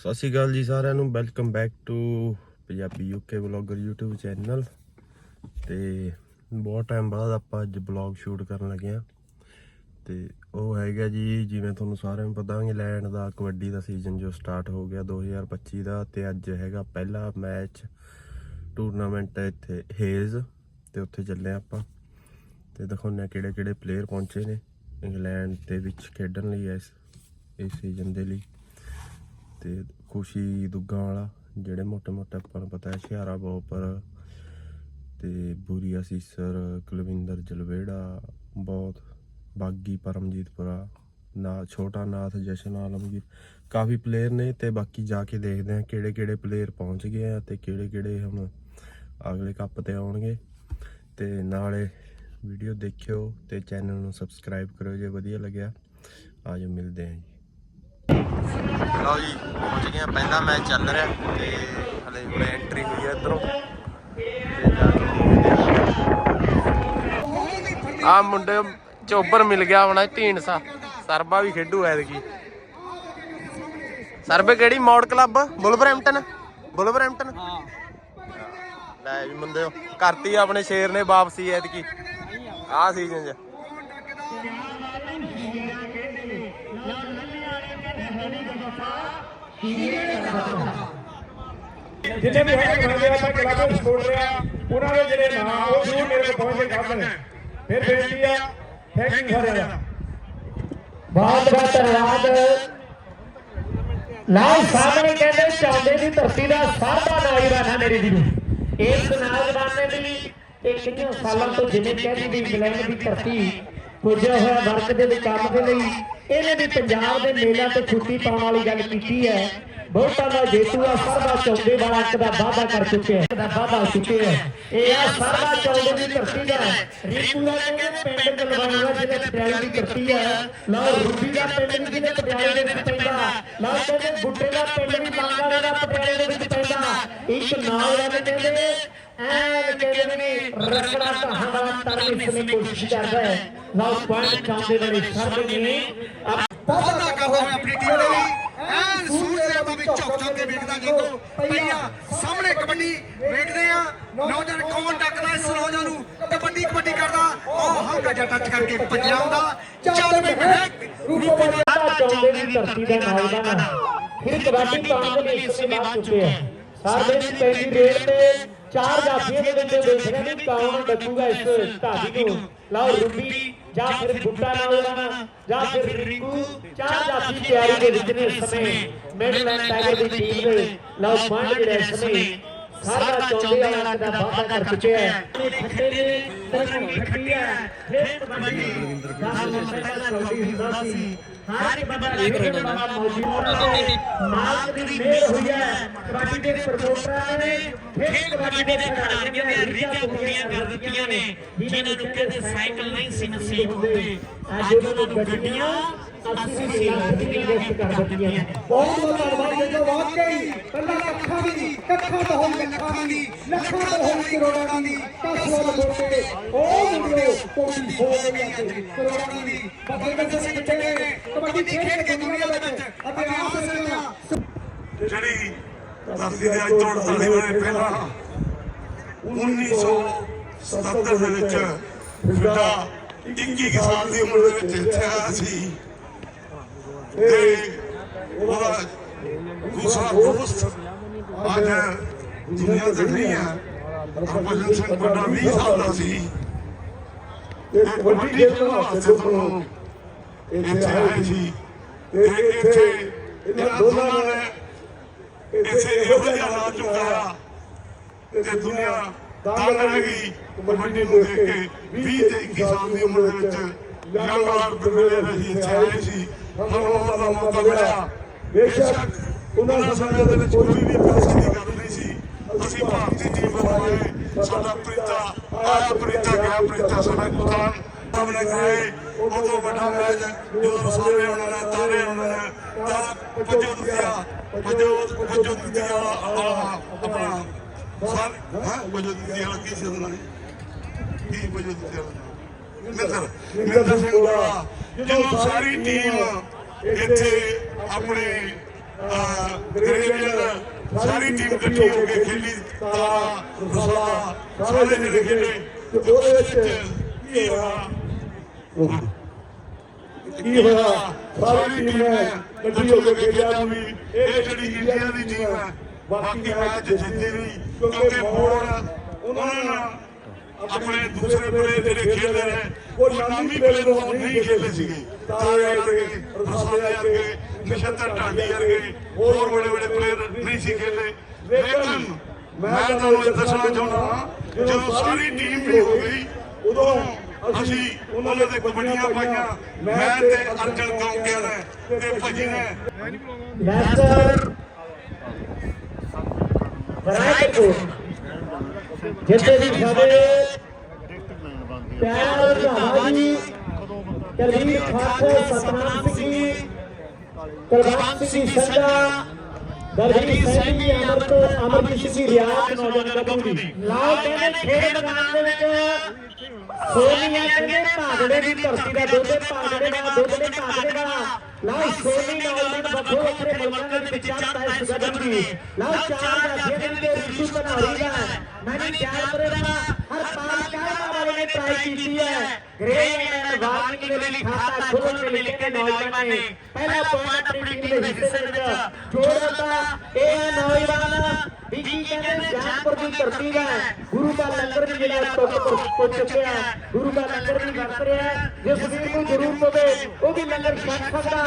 ਸਤਿ ਸ਼੍ਰੀ ਅਕਾਲ ਜੀ ਸਾਰਿਆਂ ਨੂੰ। Welcome back to Punjabi UK vlogger YouTube channel ਤੇ ਬਹੁਤ ਟਾਈਮ ਬਾਅਦ ਆਪਾਂ ਅੱਜ ਵਲੌਗ ਸ਼ੂਟ ਕਰਨ ਲੱਗੇ ਆ ਤੇ ਉਹ ਹੈਗਾ ਜੀ, ਜਿਵੇਂ ਤੁਹਾਨੂੰ ਸਾਰਿਆਂ ਨੂੰ ਪਤਾ ਇੰਗਲੈਂਡ ਦਾ, ਕਬੱਡੀ ਦਾ ਸੀਜ਼ਨ ਜੋ ਸਟਾਰਟ ਹੋ ਗਿਆ 2025 ਦਾ। ਤੇ ਅੱਜ ਹੈਗਾ ਪਹਿਲਾ ਮੈਚ ਟੂਰਨਾਮੈਂਟ ਇੱਥੇ ਹੇਜ਼ ਤੇ ਉੱਥੇ ਚੱਲੇ ਆਪਾਂ। ਤੇ ਦਿਖਾਉਂਦੇ ਆ ਕਿਹੜੇ ਕਿਹੜੇ ਪਲੇਅਰ ਪਹੁੰਚੇ ਨੇ। ਇੰਗਲੈਂਡ ਦੇ ਵਿੱਚ ਖੇਡਣ ਲਈ ਇਸ ਇਸ ਸੀਜ਼ਨ ਦੇ ਲਈ। ਤੇ ਖੁਸ਼ੀ ਦੁੱਗਾ ਵਾਲਾ, ਜਿਹੜੇ ਮੋਟੇ ਮੋਟੇ ਆਪਾਂ ਨੂੰ ਪਤਾ ਹੈ, ਸ਼ਿਆਰਾ ਬੋਪਰ ਤੇ ਬੂਰੀਆ ਸੀਸਰ, ਕੁਲਵਿੰਦਰ ਜਲਵੇੜਾ, ਬਹੁਤ ਬਾਗੀ ਪਰਮਜੀਤਪੁਰਾ ਨਾ ਛੋਟਾ ਨਾਥ ਜਸ਼ਨ ਆਲਮਗੀਰ, ਕਾਫੀ ਪਲੇਅਰ ਨੇ ਤੇ ਬਾਕੀ ਜਾ ਕੇ ਦੇਖਦੇ ਆ ਕਿਹੜੇ ਕਿਹੜੇ ਪਲੇਅਰ ਪਹੁੰਚ ਗਏ ਆ ਤੇ ਕਿਹੜੇ ਕਿਹੜੇ ਹੁਣ ਅਗਲੇ ਕੱਪ ਤੇ ਆਉਣਗੇ। ਤੇ ਨਾਲੇ ਵੀਡੀਓ ਦੇਖਿਓ ਤੇ ਚੈਨਲ ਨੂੰ ਸਬਸਕ੍ਰਾਈਬ ਕਰਿਓ ਜੇ ਵਧੀਆ ਲੱਗਿਆ। ਆਜੋ ਮਿਲਦੇ ਆਂ ਜੀ। ਲਓ ਜੀ ਪਹੁੰਚ ਗਏ ਪਹਿਲਾ ਮੈਚ ਚੱਲ ਰਿਹਾ ਤੇ ਹਲੇ ਹੁਣੇ ਐਂਟਰੀ ਹੋਈ ਹੈ ਇਧਰੋਂ। ਆ। ਮੁੰਡੇ ਚੋਬਰ ਮਿਲ ਗਿਆ ਹੋਣਾ ਢੀਂਡਸਾ। ਸਰਬਾ ਵੀ ਖੇਡੂ ਐਤਕੀ। ਸਰਬੇ ਕਿਹੜੀ? ਮੌੜ ਕਲੱਬ? ਬੁਲਵਰਹੈਂਪਟਨ ਬੁਲਵਰਹੈਂਪਟਨ ਹਾਂ। ਲੈ ਵੀ ਮੁੰਡੇ ਕਰਤੀ ਆਪਣੇ ਸ਼ੇਰ ਨੇ ਵਾਪਸੀ ਐਤਕੀ। ਆ ਸੀਜ਼ਨ 'ਚ। ਜਿੰਨੇ ਵੀ ਹੈ ਬੰਦੇ ਆਪਾਂ ਕਲੱਬ ਸਪੋਰਟ ਰਿਹਾ ਉਹਨਾਂ ਦੇ ਜਿਹੜੇ ਨਾਮ ਉਹ ਜ਼ਰੂਰ ਮੇਰੇ ਕੋਲ ਪਹੁੰਚ ਕੇ ਫਿਰ ਬੇਨਤੀ ਆ ਥੈਂਕ ਯੂ ਸਾਰਿਆਂ ਦਾ ਬਹੁਤ ਬਹੁਤ ਧੰਨਵਾਦ। ਲਾਲ ਸਾਹਮਣੇ ਕਹਿੰਦੇ ਚਾਉਂਦੇ ਦੀ ਧਰਤੀ ਦਾ ਸਾਡਾ ਨੌਜਵਾਨ ਹੈ ਮੇਰੀ ਇਸ ਨੌਜਵਾਨ ਨੇ ਇਹ ਕਿੰਨੇ ਸਾਲਾਂ ਤੋਂ ਜਿਵੇਂ ਕਹਿੰਦੀ ਵੀ ਇੰਗਲੈਂਡ ਦੀ ਧਰਤੀ ਪੁੱਜਿਆ ਹੋਇਆ ਵਰਕ ਦੇ ਕੰਮ ਦੇ ਲਈ ਇਹਨੇ ਵੀ ਪੰਜਾਬ ਦੇ ਮੇਲਿਆਂ ਤੇ ਛੁੱਟੀ ਪਾਉਣ ਵਾਲੀ ਗੱਲ ਕੀਤੀ ਹੈ। ਬਹੁਤਾਂ ਦਾ ਜੇਤੂ ਆ, ਸਰਦਾ ਚੌਂਦੇ ਵਾਲਾ ਇੱਕ ਦਾ ਵਾਅਦਾ ਕਰ ਚੁੱਕਿਆ ਹੈ ਦਾ ਵਾਅਦਾ ਚੁੱਕੇ ਹੈ ਇਹ ਆ ਸਰਦਾ ਚੌਂਦੇ ਦੀ ਧਰਤੀ ਦਾ, ਰੀਤੂ ਦਾ ਕਹਿੰਦੇ ਪਿੰਡ ਗਲਵਾਨਾ ਜਿਹਦੇ ਪਟਿਆਲੇ ਦੀ ਧਰਤੀ ਹੈ ਲਓ, ਰੂਬੀ ਦਾ ਪਿੰਡ ਵੀ ਜਿਹਦੇ ਪਟਿਆਲੇ ਦੇ ਵਿੱਚ ਪੈਂਦਾ। ਲਓ, ਕਹਿੰਦੇ ਬੁੱਟੇ ਦਾ ਪਿੰਡ ਵੀ ਮੰਗਾਲੇ ਦਾ ਪਟਿਆਲੇ ਦੇ ਵਿੱਚ ਪੈਂਦਾ। ਇੱਕ ਨਾਲ ਵਾਲੇ ਕਹਿੰਦੇ ਐਨ ਕਹਿੰਦੇ ਨੇ ਰਗੜਾ ਕਹਾਵਾ ਤਰਨੀ ਸੁਣੀ ਕੋਸ਼ਿਸ਼ ਕਰਦਾ ਹੈ। ਲਓ, ਪੁਆਇੰਟ ਚਾਹੁੰਦੇ ਵਾਲੇ ਸਰਦੇ ਨੇ। ਬਹੁਤ ਲੱਗਾ ਹੋਇਆ ਆਪਣੀ ਟੀਮ ਦੇ ਲਈ। ਐਨ ਸੂਰਜ ਦੇ ਵਿੱਚ ਝੁਕ ਝੁਕ ਕੇ ਵੇਖਦਾ ਜਿੰਦੋ ਪਈਆ ਸਾਹਮਣੇ ਕਬੱਡੀ ਵੇਖਦੇ ਆ। ਨੌਜਵਾਨ ਕੌਣ ਟੱਕਦਾ ਇਸ ਨੌਜਵਾਨ ਨੂੰ? ਕਬੱਡੀ ਕਬੱਡੀ ਕਰਦਾ। ਉਹ ਹਲਕਾ ਜਿਹਾ ਟੱਚ ਕਰਕੇ ਭੱਜਿਆ ਆਉਂਦਾ। ਚੱਲ ਵੀ ਹੈ ਸਾਡਾ ਚੌਂਦੇ ਦੀ ਧਰਤੀ ਦਾ ਨੌਜਵਾਨ ਫਿਰ ਕਬੱਡੀ ਪਾਉਣ ਦੇ ਲਈ ਇਸੇ ਬਾਤ ਚੁੱਕੇ ਹੈ ਸਾਡੇ ਦੀ ਪੈਂਦੀ ਰੇਲ ਤੇ ਚਾਰ ਜਾਫੀਆਂ ਦੇ ਵਿੱਚ ਦੇਖ ਰਹੇ ਨੇ ਕੌਣ ਡੱਕੂਗਾ ਇਸ ਢਾਡੀ ਨੂੰ ਲਓ ਰੂਬੀ। ਜਾਂ ਫਿਰ ਬੁੱਟਾ ਨੌਜਵਾਨ ਜਾਂ ਫਿਰ ਰਿੰਕੂ ਚਾਰ ਜਾਫੀ ਤਿਆਰੀ ਦੇ ਵਿੱਚ ਨੇ ਸਮੇਂ। ਮਿਡਲੈਂਡ ਟਾਈਗਰ ਦੀ ਟੀਮ ਦੇ ਲਓ ਪੁਆਇੰਟ ਜਿਹੜੇ ਸਮੇਂ ਸਾਡਾ ਚੌਂਦੇ ਵਾਲਾ ਦਾ ਵਾਅਦਾ ਕਰ ਚੁੱਕੇ ਹੈ। ਖੱਟੇ ਨੇ ਤਰਕਣੀ ਖੱਟੀ ਹੈ ਫਿਰ ਕਬੱਡੀ ਦਾ ਪਹਿਲਾ ਚੌਂਦੀ ਹੁੰਦਾ ਸੀ। ਹਰ ਇੱਕ ਬੰਦਾ ਖੇਡਣ ਵਾਲਾ ਮੌਜੂਦ ਹੈ। ਦੀ ਮਿਹਰ ਹੋਈ ਹੈ। ਕਬੱਡੀ ਦੇ ਪ੍ਰਮੋਟਰਾਂ ਨੇ ਫਿਰ ਕਬੱਡੀ ਦੇ ਖਿਡਾਰੀਆਂ ਦੀਆਂ ਰੀਝਾਂ ਪੂਰੀਆਂ ਕਰ ਦਿੱਤੀਆਂ ਨੇ ਜਿਨ੍ਹਾਂ ਨੂੰ ਕਹਿੰਦੇ ਸਾਈਕਲ ਨਹੀਂ ਸੀ ਨਸੀਬ ਹੁੰਦੇ। ਅੱਜ ਉਹਨਾਂ ਨੂੰ ਗੱਡੀਆਂ ਅਸੀਂ ਵੀ ਲਾਜ਼ਮੀ ਗਿਫਟ ਕਰ ਦਿੱਤੀਆਂ ਬਹੁਤ ਬਹੁਤ ਧੰਨਵਾਦ ਜਿੰਦੋ ਵਾਕਈ ਪਹਿਲਾਂ ਲੱਖਾਂ ਦੀ ਲੱਖਾਂ ਤੋਂ ਹੋਈ ਲੱਖਾਂ ਦੀ ਲੱਖਾਂ ਤੋਂ ਹੋਈ ਕਰੋੜਾਂ ਦੀ ਕਸਵਾ ਮੋਟੇ ਉਹ ਮੁੰਡਿਓ ਕੋਈ ਹੋ ਗਈ ਕਰੋੜਾਂ ਦੀ। ਬੱਬੇ ਸਿੰਘ ਚਲੇ ਕਬੱਡੀ ਖੇਡ ਕੇ ਦੁਨੀਆ ਵਿੱਚ ਅਤੇ ਆਪ ਸੇਨਾ ਜਿਹੜੀ ਧਰਤੀ ਦੇ ਅੱਜ ਤੋਂ 48 ਵਰੇ ਪਹਿਲਾਂ 1977 ਦੇ ਵਿੱਚ ਫਿਰਦਾ 21 ਸਾਲ ਦੀ ਉਮਰ ਦੇ ਵਿੱਚ ਇੱਥੇ ਆਇਆ ਸੀ। ਤੇ ਉਹਦਾ ਦੂਸਰਾ ਦੋਸਤ ਅੱਜ ਦੁਨੀਆ ਤੇ ਨਹੀਂ ਹੈ। ਹਰਭਜਨ ਸਿੰਘ ਵੱਡਾ 20 ਸਾਲ ਦਾ ਸੀ। ਤੇ ਕਬੱਡੀ ਖੇਡਣ ਵਾਸਤੇ ਦੋਨੋਂ ਇੱਥੇ ਆਏ ਸੀ ਤੇ ਇੱਥੇ ਇਹਨਾਂ ਦੋਨਾਂ ਨੇ ਇੱਥੇ ਇਹੋ ਜਿਹਾ ਰਾਜ ਚੁਕਾਇਆ ਤੇ ਦੁਨੀਆ ਦੰਗ ਰਹਿ ਗਈ ਕਬੱਡੀ ਨੂੰ ਦੇਖ ਕੇ। 20 ਤੇ 21 ਸਾਲ ਦੀ ਉਮਰ ਵਿੱਚ ਦੇ ਵੇਲੇ ਅਸੀਂ ਇੱਥੇ ਆਏ ਸੀ। ਉਹਨਾਂ ਦਾ ਮੌਕਾ ਮਿਲਿਆ। ਬੇਸ਼ੱਕ ਉਹਨਾਂ ਸਮੇਂ ਦੇ ਵਿੱਚ ਕੋਈ ਵੀ ਪੈਸੇ ਦੀ ਗੱਲ ਨਹੀਂ ਸੀ। ਅਸੀਂ ਭਾਰਤੀ ਟੀਮ ਬਣਾਏ ਸਾਡਾ ਪ੍ਰੀਤਾ ਆਇਆ ਪ੍ਰੀਤਾ ਗਿਆ ਪ੍ਰੀਤਾ ਸਾਡਾ ਕੁਤਾਨ ਸਾਹਮਣੇ ਗਏ ਉਦੋਂ ਵੱਡਾ ਮੈਚ ਜਦੋਂ ਸਾਹਮਣੇ ਉਹਨਾਂ ਨੇ ਤਾਰੇ ਉਹਨਾਂ ਨੇ ਤਾਂ ਵਜੋਂ ਦਿੱਤਾ ਵਜੋਂ ਵਜੋਂ ਦਿੱਤੀ ਆਪਣਾ ਸਾਰ, ਹਾਂ ਵਜੋਂ ਦਿੱਤੀ ਕੀ ਸੀ ਉਹਨਾਂ ਕੀ ਵਜੋਂ ਦਿੱਤੀ ਮਿੱਤਰ ਮਿੱਤਰ ਸਿੰਘ ਵਾਲਾ ਜਦੋਂ ਸਾਰੀ ਟੀਮ ਇੱਥੇ ਆਪਣੇ ਗ੍ਰੇਜਨ ਸਾਰੀ ਟੀਮ ਇਕੱਠੀ ਹੋ ਕੇ ਖੇਲੀ ਤਾਲਾ ਰਸਲਾ, ਸਾਰੇ ਨੇ ਖੇਲੇ ਉਹਦੇ ਵਿੱਚ ਕੀ ਹੋਇਆ ਕੀ ਹੋਇਆ? ਸਾਰੀ ਟੀਮ ਨੇ ਇਕੱਠੀ ਹੋ ਕੇ ਖੇਡਿਆ ਵੀ ਇਹ ਜਿਹੜੀ ਇੰਡੀਆ ਦੀ ਟੀਮ ਹੈ ਬਾਕੀ ਮੈਚ ਜਿੱਤਦੀ ਨਹੀਂ ਕਿਉਂਕਿ ਮੋੜ ਉਹਨਾਂ ਨੇ ਆਪਣੇ ਦੂਸਰੇ ਪਲੇਅਰ ਜਿਹੜੇ ਖੇਡਦੇ ਨੇ ਉਹ ਨਾਮੀ ਪਲੇਅਰ ਨੂੰ ਨਹੀਂ ਖੇਡਦੇ ਸੀਗੇ। ਤਾਰੇ ਵਰਗੇ ਰਸਾਲੇ ਵਰਗੇ ਨਛੱਤਰ ਢਾਂਡੀ ਵਰਗੇ ਹੋਰ ਬੜੇ ਬੜੇ ਪਲੇਅਰ ਨਹੀਂ ਸੀ ਖੇਡਦੇ। ਲੇਕਿਨ ਮੈਂ ਤੁਹਾਨੂੰ ਇਹ ਦੱਸਣਾ ਚਾਹੁੰਦਾ ਜਦੋਂ ਸਾਰੀ ਟੀਮ ਵੀ ਹੋ ਗਈ ਉਦੋਂ ਅਸੀਂ ਉਹਨਾਂ ਦੇ ਕਬੱਡੀਆਂ ਪਾਈਆਂ। ਮੈਂ ਤੇ ਅਰਜਨ ਕੌਂਕਿਆ ਨੇ ਤੇ ਭਜੀ ਨੇ। ਮੈਸਟਰ ਰਾਏਪੁਰ ਜਿੱਥੇ ਵੀ ਸਾਡੇ ਪਿਆਰ ਰੰਧਾਵਾ ਜੀ ਕਲਵੀਰ ਖਾਟਰ ਸਤਨਾਮ ਸਿੰਘ ਜੀ, ਕੁਲਵੰਤ ਸਿੰਘ ਜੀ ਸੰਧਾ ਦਰਜੀਤ ਸਿੰਘ ਅਮਰਤ ਅਮਰਜੀਤ ਸਿੰਘ ਰਿਆਤ ਨੌਜਵਾਨ ਗੱਭਰੂ ਦੀ ਲਾਓ ਕਹਿੰਦੇ ਖੇਡ ਮੈਦਾਨ ਦੇ ਵਿੱਚ ਸੋਨੀਆ ਕਹਿੰਦੇ ਭਾਗੜੇ ਦੀ ਧਰਤੀ ਦਾ ਦੁੱਧ ਭਾਗੜੇ ਦਾ ਦੁੱਧ ਦੇ ਭਾਗੜੇ ਦਾ ਲਾਓ ਸੋਨੀ ਨੌਜਵਾਨ ਵੱਖੋ ਵੱਖਰੇ ਮੁਲਕਾਂ ਦੇ ਵਿੱਚ ਚੱਲਦਾ ਹੈ ਸੁਗਦਮ ਦੀ ਲਾਓ ਚਾਰ ਦਾ ਖੇਡ ਦੇ ਰਿਸ਼ੂ ਕਨੌਰੀ ਦਾ ਮੈਨੇ ਚਾਰ ਕਰੇ ਦਾ ਹਰ ਪਾਲ ਚਾਰ ਵਾਲੇ ਨੇ ਟਰਾਈ ਕੀਤੀ ਹੈ ਗ੍ਰੇਡ ਐਂਡ ਵਾਰਨਿੰਗ ਦੇ ਲਈ ਖਾਤਾ ਖੋਲਣ ਦੇ ਲਈ ਲਿਖੇ ਨੌਜਵਾਨ ਨੇ ਪਹਿਲਾ ਪੁਆਇੰਟ ਆਪਣੀ ਟੀਮ ਦੇ ਹਿੱਸੇ ਦੇ ਵਿੱਚ ਜੋੜਦਾ ਇਹ ਹੈ ਨੌਜਵਾਨ ਵੀ ਕੀ ਕਹਿੰਦੇ ਜਾਨਪੁਰ ਦੀ ਧਰਤੀ ਦਾ ਹੈ। ਗੁਰੂ ਦਾ ਲੰਗਰ ਵੀ ਜਿਹੜਾ ਟੁੱਟ ਪੁੱਜ ਚੁੱਕਿਆ ਹੈ। ਗੁਰੂ ਦਾ ਲੰਗਰ ਵੀ ਵਰਤ ਰਿਹਾ ਹੈ। ਜਿਸ ਵੀਰ ਨੂੰ ਜ਼ਰੂਰਤ ਹੋਵੇ ਉਹ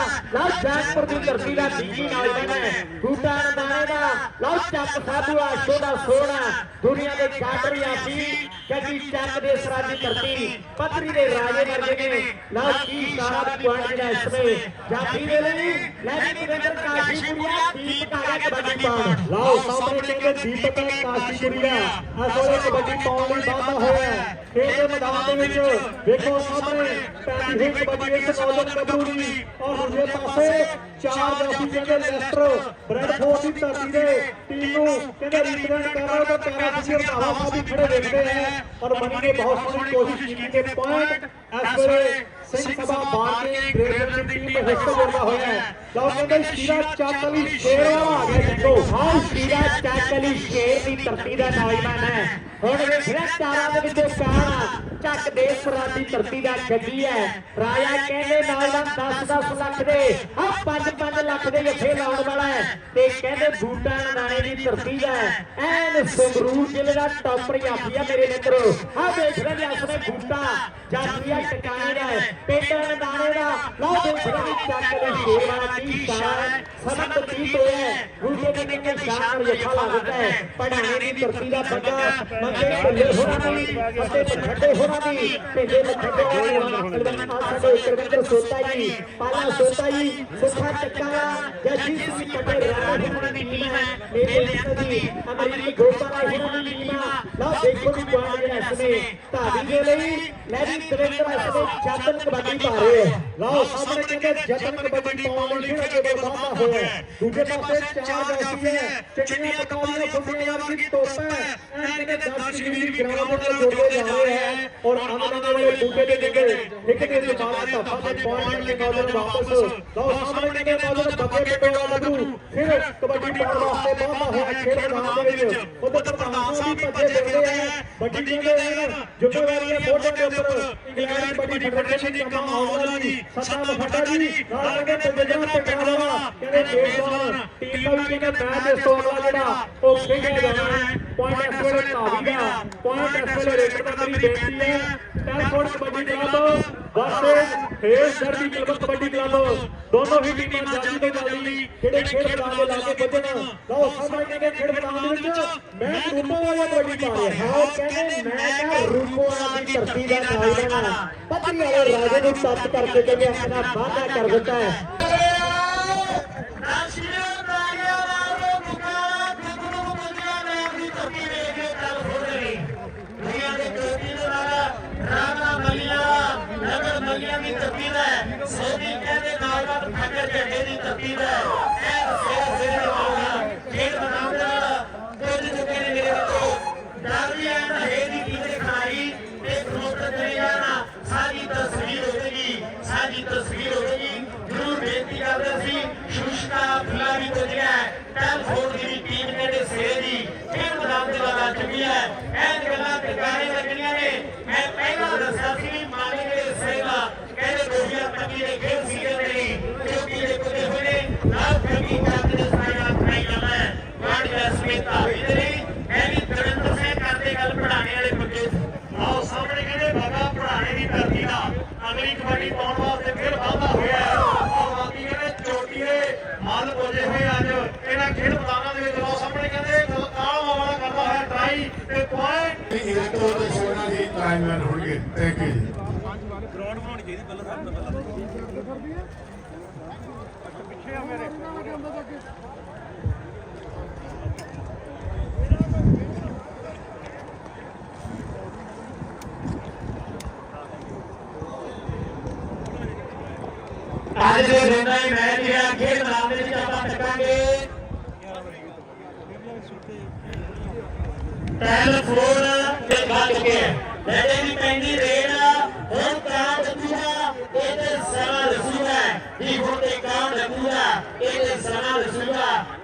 ਵੀ ਲੰਗਰ ਛਕ ਸਕਦਾ ਲਓ ਜਾਨਪੁਰ ਦੀ ਧਰਤੀ ਦਾ ਬੀਜੀ ਨੌਜਵਾਨ ਹੈ। ਬੂਟਾ ਨਦਾਣੇ ਦਾ। ਲਓ ਚੱਪ ਸਾਧੂ ਆ ਸੋਦਾ ਸੋਨਾ ਦੁਨੀਆ ਦੇ ਗਾਡਰ ਯਾਸੀ ਕੱਢੀ ਚੱਪ ਦੇ ਸਰਾਜੀ ਧਰਤੀ। ਪੱਤਰੀ ਦੇ ਰਾਜੇ ਵਰਗੇ ਨੇ। ਲਓ ਕੀ ਸਾਰਾ ਪੁਆਇੰਟ ਜਿਹੜਾ ਇਸ ਵੇ ਜਾਫੀ ਦੇ ਲਈ ਲੈ ਜੀ ਨਰਿੰਦਰ ਕਾਸ਼ੀਪੁਰੀਆ ਦੀਪ ਕਾਗਾ ਕਬੱਡੀ ਪਾਉਣ। ਲਓ ਸਾਹਮਣੇ ਕਹਿੰਦੇ ਦੀਪਕ ਕਾਸ਼ੀਪੁਰੀਆ ਅਸੋਲੇ ਕਬੱਡੀ ਪਾਉਣ ਲਈ ਵਾਧਾ ਹੋਇਆ। ਹੈ ਖੇਡ ਦੇ ਮੈਦਾਨ ਦੇ ਵਿੱਚ ਵੇਖੋ ਸਾਹਮਣੇ ਪੈਂਦੀ ਹੋਈ ਕਬੱਡੀ ਇਸ ਨੌਜਵਾਨ ਗੱਭਰੂ ਦੀ ਔਰ ਦੂਜੇ ਪਾਸੇ ਚਾਰ ਜਾਫੀ ਕਹਿੰਦੇ ਲੈਸਟਰ ਬ੍ਰੈਡਫੋਰਡ ਦੀ ਧਰਤੀ ਦੇ ਟੀਮ ਨੂੰ ਕਹਿੰਦੇ ਰਿਪਰੈਜ਼ੈਂਟ ਕਰ ਰਹੇ ਤਾਂ ਪਿਆਰਾ ਤੁਸੀਂ ਰਧਾਵਾ ਸਾਹਿਬ ਵੀ ਖੜੇ ਦੇਖਦੇ ਹੈ ਔਰ ਮਨੀ ਨੇ ਬਹੁਤ ਸੋਹਣੀ ਕੋਸ਼ਿਸ਼ ਕੀਤੀ ਕਿ ਪੁਆਇੰਟ ਇਸ ਵੇਲੇ ਸਿੰਘ ਸਭਾ ਬਾਰ ਕੇ ਗ੍ਰੇਜ਼ਰ ਦੀ ਟੀਮ ਹਿੱਸੇ ਜੁੜਦਾ ਹੋਇਆ ਹੈ। ਲਓ ਕਹਿੰਦੇ ਸ਼ੀਰਾ ਚੱਕ ਅਲੀ ਸ਼ੇਰ ਆ ਗਿਆ ਦੇਖੋ। ਹਾਂ ਸ਼ੀਰਾ ਚੱਕ ਅਲੀ ਸ਼ੇਰ ਦੀ ਧਰਤੀ ਦਾ ਨੌਜਵਾਨ ਹੈ। ਹੁਣ ਵੇਖਿਆ ਚਾਰਾਂ ਦੇ ਵਿੱਚੋਂ ਕਾਣ ਚੱਕ ਦੇਸ਼ ਦੀ ਧਰਤੀ ਦਾ ਗੱਡੀ ਹੈ। ਰਾਜਾ ਕਹਿੰਦੇ ਨੌਜਵਾਨ 10 10 ਲੱਖ ਦੇ। ਆ 5 5 ਲੱਖ ਦੇ ਜੱਫੇ ਲਾਉਣ ਵਾਲਾ ਹੈ। ਤੇ ਕਹਿੰਦੇ ਬੂਟਾ ਨਾਣੇ ਦੀ ਧਰਤੀ ਦਾ ਐਨ ਸੰਗਰੂਰ ਜ਼ਿਲ੍ਹੇ ਦਾ ਟੌਪਰ ਜਾਫੀ ਆ ਮੇਰੇ ਮਿੱਤਰੋ। ਆ ਦੇਖ ਰਹੇ ਆਪਣੇ ਬੂਟਾ। ਜਾਫੀਆ ਟਿਕਾਣੇ ਦਾ ਹੈ। ਪਿੰਡ ਨਾਣੇ ਦਾ ਲਓ ਦੇਖ ਰਹੇ ਨੇ ਚੱਕ ਦੇ ਸ਼ੇਰ ਵਾਲਾ ਕੀ ਸ਼ਾਨ ਸਬਕ ਤੀਤ ਹੋਇਆ ਗੁਰੂ ਦੇ ਕਹਿੰਦੇ ਸ਼ਾਨ ਜੱਫਾ ਲਾ ਦਿੱਤਾ ਹੈ। ਪੜਾਣੇ ਦੀ ਧਰਤੀ ਦਾ ਬੱਗਾ ਮੰਗੇ ਢੱਲੇ ਹੋਣਾ ਦੀ ਅਤੇ ਪਛੱਡੇ ਹੋਣਾ ਦੀ ਢੱਲੇ ਪਛੱਡੇ ਸਾਡੇ ਕਰਵਿੰਦਰ ਸੋਤਾ ਜੀ ਪਾਲਾ ਸੋਤਾ ਜੀ ਸੁਖਾ ਟੱਕਾ ਜੱਜੀ ਸਿੰਘ ਪਟੇ ਰਾਜ ਹੋਣਾ ਦੀ ਟੀਮ ਹੈ। ਮੇਰੇ ਲਈ ਦੀ ਅਮਰੀਕ ਗੋਪਾਲ ਹੋਣਾ ਦੀ ਟੀਮ ਆ ਲਓ ਦੇਖੋ ਵੀ ਪੁਆਇੰਟ ਜਿਹੜਾ ਇਸ ਨੇ ਧਾਰੀ ਦੇ ਲਈ ਲੈ ਵੀ ਕਰਵਿੰਦਰ ਇਸ ਦੇ ਜਤਨ ਕਬੱਡੀ ਪਾ ਰਹੇ ਆ ਲਓ ਸਾਹਮਣੇ ਕਹਿੰਦੇ ਜਤਨ ਕਬੱਡੀ ਪਾਉਣ ਲਈ ਜਿਹੜਾ ਕਿ ਵਾਧਾ ਹੋਇਆ ਹੈ। ਦੂਜੇ ਪਾਸੇ ਚਾਰ ਜਾਫੀ ਹੈ ਚਿੱਟੀਆਂ ਪਕਾਉਣੀਆਂ ਫੁੱਟੀਆਂ ਵਾਲੀ ਟੋਪ ਹੈ ਐਂ ਕਹਿੰਦੇ 10 ਡਿਗਰੀ ਗਰਾਊਂਡ ਨਾਲ ਜੋੜੇ ਜਾ ਰਹੇ ਹੈ ਔਰ ਅਮਨ ਵਾਲੇ ਬੂਟੇ ਦੇ ਡਿੱਗੇ ਇੱਕ ਦੇ ਦਿਮਾਗ ਧੱਫਾ ਦੇ ਪੁਆਇੰਟ ਕੇ ਨੌਜਵਾਨ ਵਾਪਸ ਲਓ ਸਾਹਮਣੇ ਕਹਿੰਦੇ ਨੌਜਵਾਨ ਬੱਗੇ ਪਟੋਲਾ ਲੱਗੂ ਫਿਰ ਕਬੱਡੀ ਪਾਉਣ ਵਾਸਤੇ ਬਾਹਰ ਹੋਇਆ ਖੇਡ ਮੈਦਾਨ ਦੇ ਵੀ ਫਿਰਦੇ ਹੈ ਵੱਡੀ ਕਹਿੰਦੇ ਹੈ ਜ਼ਿੰਮੇਵਾਰੀ ਹੈ ਮੋਢੇ ਦੇ ਉੱਪਰ ਇੰਗਲੈਂਡ ਕਬੱਡੀ ਫੈਡਰੇਸ਼ਨ ਦੀ ਕਮਾਂ ਆਉਣਾ ਜੀ ਸੱਤਾ ਮਫੱਟਾ ਜੀ ਨਾਲ ਕਹਿੰਦੇ ਪੰਜਾਬੀ ਟਕਰਾਵਾ ਕਹਿੰਦੇ ਬੇਸਬਾਨ ਟੀਮ ਦਾ ਵੀ ਕਹਿੰਦੇ ਮੈਚ ਇਸ ਤੋਂ ਅਗਲਾ ਜਿਹੜਾ ਉਹ ਖੇਡਿਆ ਜਾਣਾ ਹੈ ਪੁਆਇੰਟ ਇਸ ਵੇਲੇ ਧਾਵੀ ਦਾ ਪੁਆਇੰਟ ਇਸ ਵੇਲੇ ਰੇਡਰ ਦਾ ਮੇਰੀ ਬੇਨਤੀ ਹੈ ਟੈਲਫੋਰਡ ਕਬੱਡੀ ਕਲੱਬ ਵਰਸਸ ਫੇਸ ਦਰਦੀ ਕਲੱਬ ਕਬੱਡੀ ਕਲੱਬ ਦੋਨੋਂ ਹੀ ਟੀਮਾਂ ਤੋਂ ਜਲਦੀ ਜਿਹੜੇ ਖੇਡ ਮੈਦਾਨ ਦੇ ਲਾਗੇ ਪੁੱਜਣ ਲਓ ਸਾਹਮਣੇ ਕਹਿੰਦੇ ਖੇਡ ਮੈਦਾਨ ਦੇ ਵਿੱਚ ਮੈਂ ਰੂਪੋ ਵਾਲਾ ਕਬੱਡੀ ਪਾ ਰਿਹਾ ਹਾਂ ਕਹਿੰਦੇ ਮੈਂ ਕਿਹਾ ਰੂਪੋ ਵਾਲਾ ਦੀ ਧਰਤੀ ਦਾ ਆ ਪੱਤਰੀ ਵਾਲੇ ਰਾਜੇ ਨੂੰ ਤੱਤ ਕਰਕੇ ਕਹਿੰਦੇ ਆਪਣਾ ਵਾਅਦਾ ਕਰ ਦਿੱਤਾ ਹੈ। ਦੇ ਅੱਗੇ ਦੀ ਤਰਤੀਬ ਹੈ ਮੈਂ ਸੇਵਾ ਸੇਵਾ ਨਿਭਾਉਣਾ ਖੇਡ ਬਨਾਮ ਦੇ ਨਾਲ ਕੁਝ ਚੁੱਕੇ ਨੇ ਮੇਰੇ ਵਿੱਚੋਂ ਡਰ ਵੀ ਆਇਆ ਨਾ ਹੈ ਦੀ ਕੀਤੇ ਖਾਈ ਤੇ ਖਰੋਤ ਚਲੇ ਜਾਣਾ। ਸਾਡੀ ਤਸਵੀਰ ਹੋਵੇਗੀ ਸਾਡੀ ਤਸਵੀਰ ਹੋਵੇਗੀ ਜ਼ਰੂਰ ਬੇਨਤੀ ਕਰਦਾ ਸੀ ਸ਼ੁਸ਼ਕਾ ਫੁੱਲਾ ਵੀ ਤੁਜਿਆ ਟੈਲ ਫੋਰ ਦੀ ਟੀਮ ਨੇ ਦੇ ਸੇ ਦੀ। ਖੇਡ ਬਨਾਮ ਦੇ ਨਾਲ ਚੁੱਕੀ ਹੈ। ਇਹ ਗੱਲਾਂ ਟਿਕਾਣੇ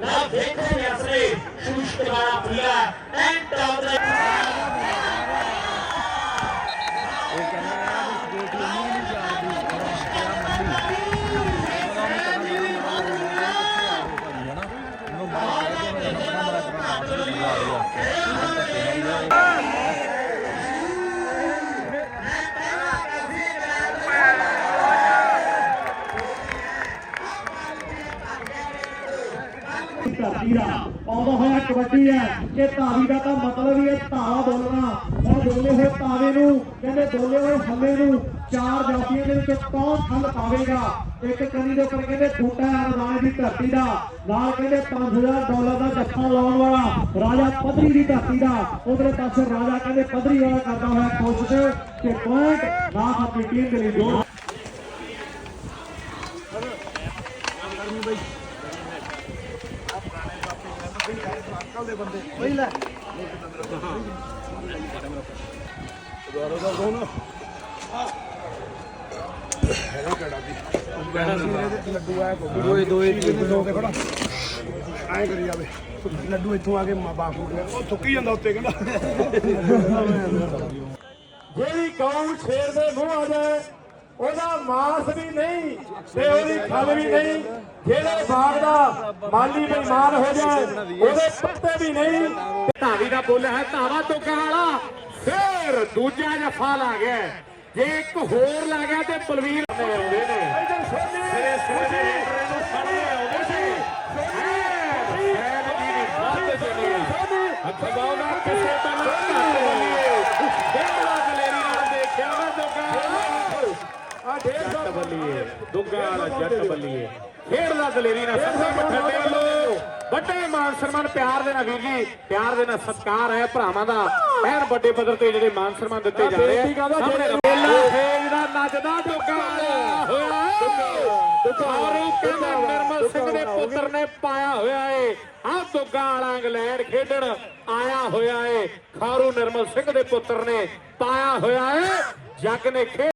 ਨਾ ਦੇਖੋ ਯਾਸਰੇ ਸ਼ੂਸ਼ ਕਰਾ ਪੂਰਾ ਐਂਡ ਹੋਇਆ ਹੈ। ਕਿ ਧਾਵੀ ਦਾ ਤਾਂ ਮਤਲਬ ਹੀ ਹੈ ਧਾਵਾ ਬੋਲਣਾ। ਹੁਣ ਬੋਲੇ ਹੋਏ ਤਾਵੇ ਨੂੰ, ਕਹਿੰਦੇ ਬੋਲੇ ਹੋਏ ਹੱਲੇ ਨੂੰ, ਚਾਰ ਜਾਤੀਆਂ ਦੇ ਵਿੱਚ ਕੌਣ ਖੰਡ ਪਾਵੇਗਾ? ਇੱਕ ਕੰਨੀ ਦੇ ਉੱਪਰ ਕਹਿੰਦੇ ਛੋਟਾ ਰਾਜ ਦੀ ਧਰਤੀ ਦਾ। ਨਾਲ ਕਹਿੰਦੇ 5000 ਡਾਲਰ ਦਾ ਜੱਫਾ ਲਾਉਣ ਵਾਲਾ ਰਾਜਾ ਪਦਰੀ ਦੀ ਧਰਤੀ ਦਾ। ਉਧਰੇ ਪਾਸੇ ਰਾਜਾ ਕਹਿੰਦੇ ਪਦਰੀ ਵਾਲਾ ਕਰਦਾ ਹੋਇਆ ਕੋਸ਼ਿਸ਼ ਕਿ ਪੁਆਇੰਟ ਨਾ ਆਪਣੀ ਟੀਮ ਦੇ ਲਈ ਦੋ ਐਂ ਕਰੀ ਜਾਵੇ। ਲੱਡੂ ਇੱਥੋਂ ਆ ਕੇ ਬਾਪ ਉਹ ਥੁੱਕੀ ਜਾਂਦਾ ਉੱਤੇ ਕਹਿੰਦਾ। ਜਿਹੜੀ ਕੌਮ ਸ਼ੇਰ ਦੇ ਮੂੰਹ ਆ ਜਾਏ ਉਹਦਾ ਮਾਸ ਵੀ ਨਹੀਂ ਤੇ ਉਹਦੀ ਖਲ ਵੀ ਨਹੀਂ। ਜਿਹੜੇ ਬਾਗ ਦਾ ਮਾਲੀ ਬੇਈਮਾਨ ਹੋ ਜਾਏ ਉਹਦੇ ਪੱਤੇ ਵੀ ਨਹੀਂ। ਧਾਵੀ ਦਾ ਬੋਲਿਆ ਹੈ ਧਾਵਾ ਟੋਕਾ ਵਾਲਾ। ਫੇਰ ਦੂਜਾ ਜਫਾ ਲਾ ਗਿਆ। ਜੇ ਇੱਕ ਹੋਰ ਲਾ ਗਿਆ ਤੇ ਬਲਵੀਰ ਨੇ ਆਉਂਦੇ ਨੇ ਸਿਰੇ ਸੋਝੇ ਨੂੰ ਫੜੇ ਆਉਂਦੇ ਸੀ ਫੈਨ ਦੀ ਵੀ ਬਾਤ ਚੱਲੀ ਹੱਥ ਬਾਉਣਾ ਕਿਸੇ ਤੋਂ ਨਾ ਘੱਟ ਬੋਲੀਏ ਬੇੜਾ ਦਲੇਰੀ ਨਾਲ ਦੇਖਿਆ ਨਾ ਦੁੱਗਾ ਆ 150 ਬੱਲੀਏ ਦੁੱਗਾ ਵਾਲਾ ਜੱਟ ਬੱਲੀਏ। ਖੇਡਦਾ ਦਲੇਰੀ ਨਾਲ ਸੱਤਾ ਮਠੱਡੇ ਵੱਲੋਂ। ਵੱਡੇ ਮਾਨ ਸਨਮਾਨ ਪਿਆਰ ਦੇ ਨਾਲ ਵੀਰ ਜੀ ਪਿਆਰ ਦੇ ਨਾਲ ਸਤਿਕਾਰ ਹੈ ਭਰਾਵਾਂ ਦਾ। ਐਨ ਵੱਡੇ ਪੱਧਰ ਤੇ ਜਿਹੜੇ ਮਾਨ ਸਨਮਾਨ ਦਿੱਤੇ ਜਾ ਰਹੇ ਆ। ਸਾਹਮਣੇ ਮੇਲਾ ਖੇਡਦਾ ਨੱਚਦਾ ਦੁੱਗਾ ਵਾਲਾ। ਹੋਇਆ ਦੁਕਾਰੂ ਕਹਿੰਦਾ ਨਿਰਮਲ ਸਿੰਘ ਦੇ ਪੁੱਤਰ ਨੇ ਪਾਇਆ ਹੋਇਆ ਏ। ਆ ਦੁੱਗਾ ਵਾਲਾ ਇੰਗਲੈਂਡ ਖੇਡਣ ਆਇਆ ਹੋਇਆ ਏ। ਖਾਰੂ ਨਿਰਮਲ ਸਿੰਘ ਦੇ ਪੁੱਤਰ ਨੇ ਪਾਇਆ ਹੋਇਆ ਏ। ਜੱਗ ਨੇ ਖੇਡ